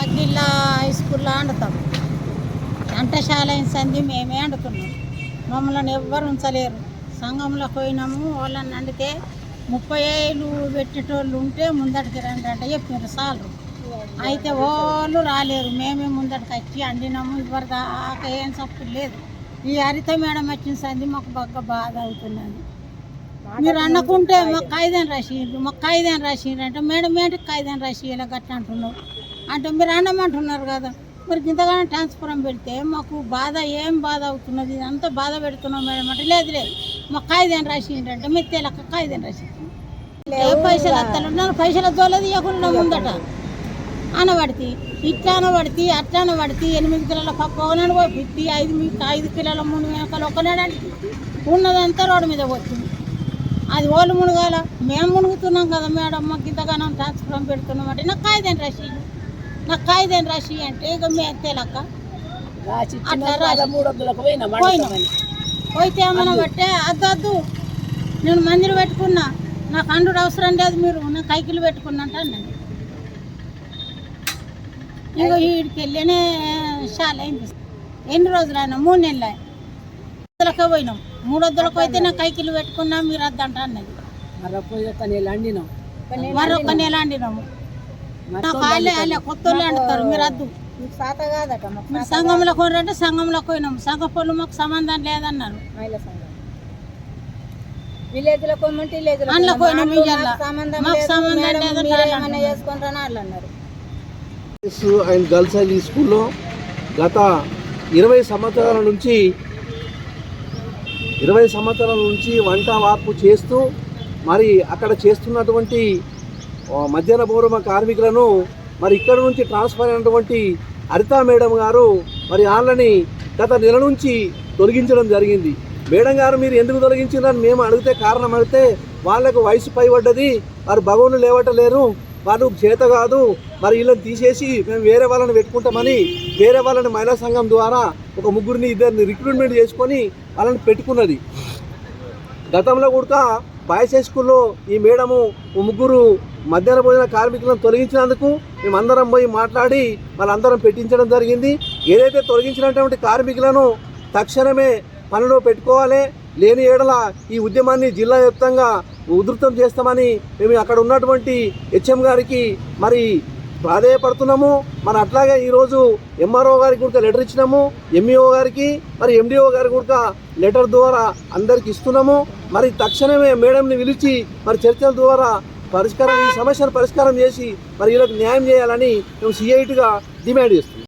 మగ్గిళ్ళ high స్కూల్లో వండుతాం. వంటశాల సంధి మేమే వండుకున్నాం. మమ్మల్ని ఎవ్వరు ఉంచలేరు. సంఘంలో పోయినాము వాళ్ళని వండితే ముప్పై ఏళ్ళు పెట్టేటోళ్ళు ఉంటే ముందటికి రండి అంటే చెప్పారు చాలు అయితే వాళ్ళు రాలేరు. మేమే ముందటికి వచ్చి అండినాము ఇవ్వరు దాకా ఏం సప్పుడు లేదు. ఈ హరిత మేడం వచ్చిన సంది మాకు బాగా బాధ అవుతున్నది. మీరు అనుకుంటే మాకు కాయిదాన్ రాసిర్రు. మాకు కాయిదాన్ రాసిర్రు అంటే మేడం ఏంటి కాయిదాన్ రాసి ఇలా గట్ట అంటున్నావు? అంటే మీరు అన్నమంటున్నారు కదా. మరి ఇంతగానో ట్రాన్స్ఫారం పెడితే మాకు బాధ ఏం బాధ అవుతున్నది? అంతా బాధ పెడుతున్నాం మేడం అంటే లేదు లేదు. మాకు కాయిదాన్ రాసిండ్రు అంటే మీరు తెలక కాయిదాన్ రాసి. ఏ పైసలు అత్తలున్నారు పైసలు దోలేదు ఇవ్వకుండా ముందట. అనబడితే ఇట్లా అనబడితే అట్లా అనబడితే ఎనిమిది కిలోల పప్పు ఒకనాడు పోయి ఐదు మీ- ఐదు కిలోల మూడు వెనకాల ఒకనాడు ఉన్నదంతా రోడ్డు మీద పోతుంది. అది ఓళ్ళు మునగాల. మేము మునుగుతున్నాం కదా మేడం మాకు ఇంతగానం ట్రాన్స్ఫారం పెడుతున్నాం అంటే నాకు కాయిదాన్ రాసి నాకు కాయిదాన్ రాసి అంటే ఇక మేము తెలక. అట్లా రాసి పోయినాం పోయితే ఏమన్నా బట్టే అద్దు అద్దు. నేను మందిరం పెట్టుకున్నా. నాకు అండు అవసరం లేదు మీరు నేను కైకిలు పెట్టుకున్నా అంటే అన్నాను ఇంకో వీడికి వెళ్ళనే చాలా అయింది. ఎన్ని రోజులు అయినా? మూడు నెలలు ఆయన వద్దలకే పోయినాం. మూడు వద్దలకు పోతే నా కైకిలు పెట్టుకున్నా మీరు అద్దంట అన్నది మరొక నెల అండినాము నాకు వాళ్ళే వాళ్ళే కొత్త వాళ్ళు అంటారు. మీరు అద్దు. సాత కాదట మీరు సంఘంలో కొనంటే సంఘంలో పోయినాం. సంఘ పనులు మాకు సంబంధం లేదన్నారు. కొమ్మంటే. సంబంధం లేదు, వాళ్ళు అన్నారు. అండ్ గర్ల్స్ హై స్కూల్లో గత ఇరవై సంవత్సరాల నుంచి ఇరవై సంవత్సరాల నుంచి వంట వార్పు చేస్తూ మరి అక్కడ చేస్తున్నటువంటి మధ్యాహ్న పౌరమ కార్మికులను మరి ఇక్కడ నుంచి ట్రాన్స్ఫర్ అయినటువంటి హరిత మేడం గారు మరి వాళ్ళని గత నెల నుంచి తొలగించడం జరిగింది. మేడం గారు మీరు ఎందుకు తొలగించారని మేము అడిగితే కారణం అడిగితే వాళ్ళకు వయసు పైబడ్డది వారు భగవను లేవటలేరు వాళ్ళు చేత కాదు మరి వీళ్ళని తీసేసి మేము వేరే వాళ్ళని పెట్టుకుంటామని వేరే వాళ్ళని మహిళా సంఘం ద్వారా ఒక ముగ్గురిని ఇద్దరిని రిక్రూట్మెంట్ చేసుకొని వాళ్ళని పెట్టుకున్నది. గతంలో కూడా బాయ్స్ హై స్కూల్లో ఈ మేడము ముగ్గురు మధ్యాహ్న భోజన కార్మికులను తొలగించినందుకు మేమందరం పోయి మాట్లాడి వాళ్ళందరం పెట్టించడం జరిగింది. ఏదైతే తొలగించినటువంటి కార్మికులను తక్షణమే పనిలో పెట్టుకోవాలి. లేని ఏడల ఈ ఉద్యమాన్ని జిల్లా వ్యాప్తంగా ఉధృతం చేస్తామని మేము అక్కడ ఉన్నటువంటి హెచ్ఎం గారికి మరి ప్రాధేయపడుతున్నాము మరి అట్లాగే ఈరోజు ఎంఆర్ఓ గారికి కూడా లెటర్ ఇచ్చినాము. ఎంఈఓ గారికి మరి ఎండిఓ గారికి కూడా లెటర్ ద్వారా అందరికి ఇస్తున్నాము. మరి తక్షణమే మేడంని పిలిచి మరి చర్చల ద్వారా పరిష్కారం ఈ సమస్యను పరిష్కారం చేసి మరి వీళ్ళకి న్యాయం చేయాలని మేము సిఐటిగా డిమాండ్ చేస్తున్నాం.